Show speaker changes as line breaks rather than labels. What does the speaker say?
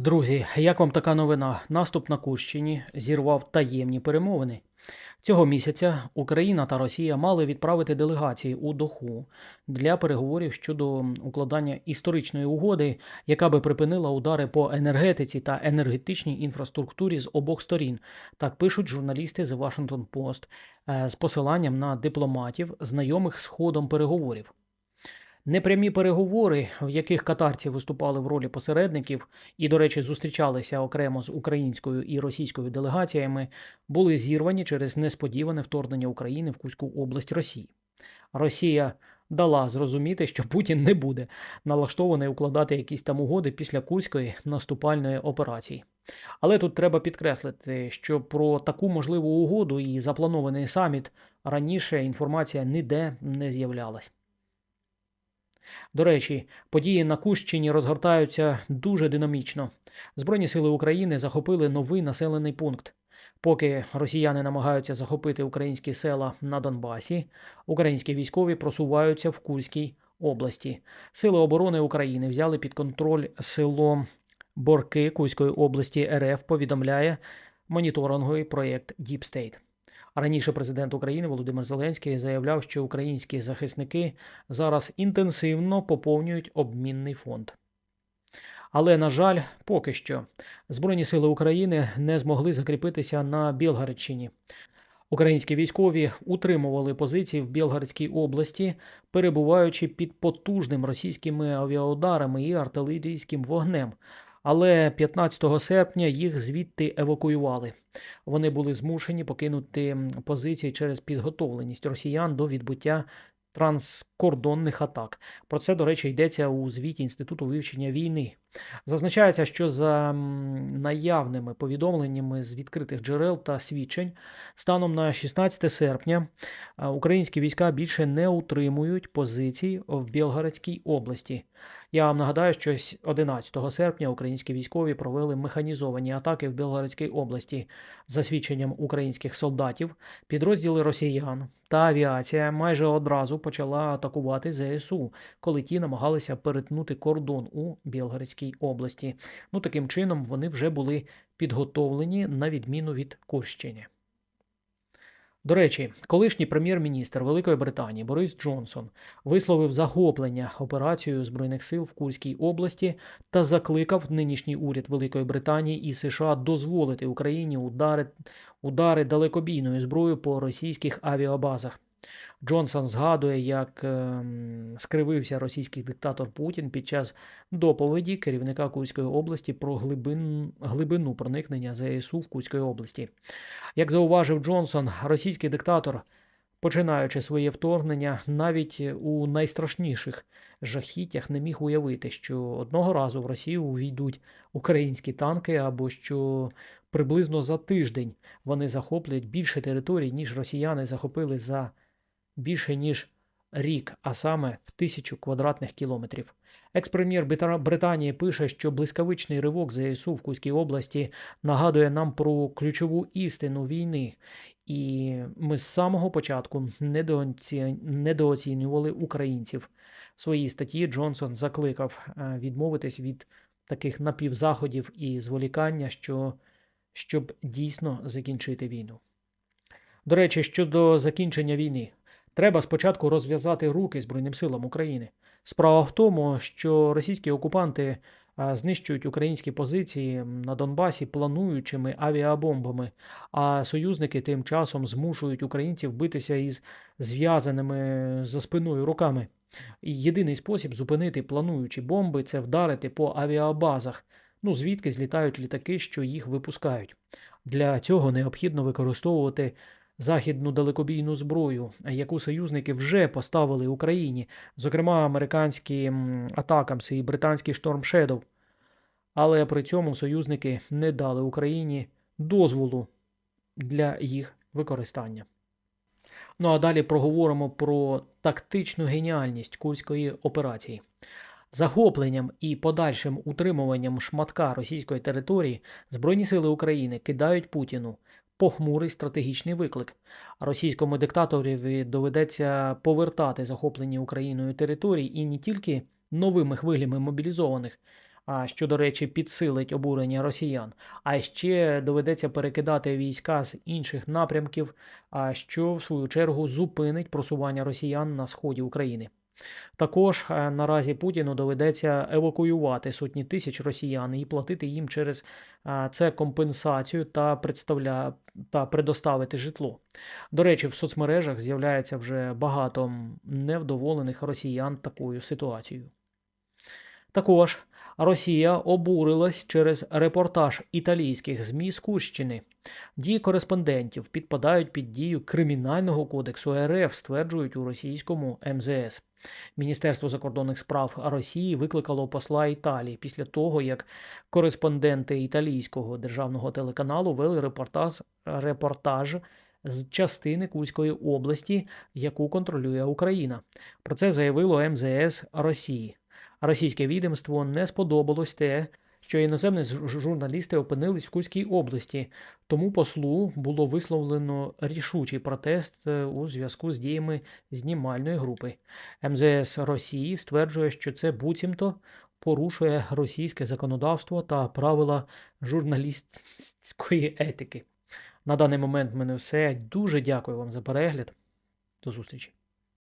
Друзі, як вам така новина? Наступ на Курщині зірвав таємні перемовини. Цього місяця Україна та Росія мали відправити делегації у Доху для переговорів щодо укладання історичної угоди, яка би припинила удари по енергетиці та енергетичній інфраструктурі з обох сторін. Так пишуть журналісти The Washington Post е, з посиланням на дипломатів, знайомих з ходом переговорів. Непрямі переговори, в яких катарці виступали в ролі посередників і, до речі, зустрічалися окремо з українською і російською делегаціями, були зірвані через несподіване вторгнення України в Кузьку область Росії. Росія дала зрозуміти, що Путін не буде налаштований укладати якісь там угоди після Курської наступальної операції. Але тут треба підкреслити, що про таку можливу угоду і запланований саміт раніше інформація ніде не з'являлась. До речі, події на Кущині розгортаються дуже динамічно. Збройні сили України захопили новий населений пункт. Поки росіяни намагаються захопити українські села на Донбасі, українські військові просуваються в Курській області. Сили оборони України взяли під контроль село Борки Курської області РФ, повідомляє моніторинговий проєкт Deep State. Раніше президент України Володимир Зеленський заявляв, що українські захисники зараз інтенсивно поповнюють обмінний фонд. Але, на жаль, поки що Збройні сили України не змогли закріпитися на Білгородщині. Українські військові утримували позиції в Білгородській області, перебуваючи під потужним російськими авіаударами і артилерійським вогнем. Але 15 серпня їх звідти евакуювали. Вони були змушені покинути позиції через підготовленість росіян до відбуття транскордонних атак. Про це, до речі, йдеться у звіті Інституту вивчення війни. Зазначається, що за наявними повідомленнями з відкритих джерел та свідчень, станом на 16 серпня українські війська більше не утримують позицій в Білгородській області. Я вам нагадаю, що 11 серпня українські військові провели механізовані атаки в Білгородській області. За свідченням українських солдатів, підрозділи росіян та авіація майже одразу почала атакувати ЗСУ, коли ті намагалися перетнути кордон у Білгородській області. Ну таким чином вони вже були підготовлені на відміну від Курщини. До речі, колишній прем'єр-міністр Великої Британії Борис Джонсон висловив захоплення операцією Збройних сил в Курській області та закликав нинішній уряд Великої Британії і США дозволити Україні удари, удари далекобійною зброєю по російських авіабазах. Джонсон згадує, як е, скривився російський диктатор Путін під час доповіді керівника Курської області про глибин, глибину проникнення ЗСУ в Курській області. Як зауважив Джонсон, російський диктатор, починаючи своє вторгнення, навіть у найстрашніших жахіттях не міг уявити, що одного разу в Росію увійдуть українські танки або що приблизно за тиждень вони захоплять більше територій, ніж росіяни захопили за більше ніж рік, а саме в тисячу квадратних кілометрів. Екс-прем'єр Британії пише, що блискавичний ривок ЗСУ в Кузькій області нагадує нам про ключову істину війни, і ми з самого початку недооцінювали українців. В своїй статті Джонсон закликав е, відмовитись від таких напівзаходів і зволікання, що... щоб дійсно закінчити війну. До речі, щодо закінчення війни, Треба спочатку розв'язати руки Збройним силам України. Справа в тому, що російські окупанти знищують українські позиції на Донбасі плануючими авіабомбами, а союзники тим часом змушують українців битися із зв'язаними за спиною руками. Єдиний спосіб зупинити плануючі бомби це вдарити по авіабазах, ну звідки злітають літаки, що їх випускають. Для цього необхідно використовувати західну далекобійну зброю, яку союзники вже поставили Україні, зокрема американські атакамси і британський Шторм Shadow. Але при цьому союзники не дали Україні дозволу для їх використання. Ну а далі проговоримо про тактичну геніальність курської операції. Захопленням і подальшим утримуванням шматка російської території Збройні сили України кидають Путіну похмурий стратегічний виклик. Російському диктаторові доведеться повертати захоплені Україною території і не тільки новими хвилями мобілізованих, а що, до речі, підсилить обурення росіян. А ще доведеться перекидати війська з інших напрямків, а що в свою чергу зупинить просування росіян на сході України. Також е, наразі Путіну доведеться евакуювати сотні тисяч росіян і платити їм через е, це компенсацію та представля... та предоставити житло. До речі, в соцмережах з'являється вже багато невдоволених росіян такою ситуацією. Також Росія обурилась через репортаж італійських ЗМІ з Курщини. Дії кореспондентів підпадають під дію Кримінального кодексу РФ, стверджують у російському МЗС. Міністерство закордонних справ Росії викликало посла Італії після того, як кореспонденти італійського державного телеканалу вели репортаж, репортаж з частини Курської області, яку контролює Україна. Про це заявило МЗС Росії. Російське відомство не сподобалось те, що іноземні журналісти опинились в Курській області, тому послу було висловлено рішучий протест е, у зв'язку з діями знімальної групи. МЗС Росії стверджує, що це буцімто порушує російське законодавство та правила журналістської етики. На даний момент в мене все. Дуже дякую вам за перегляд. До зустрічі.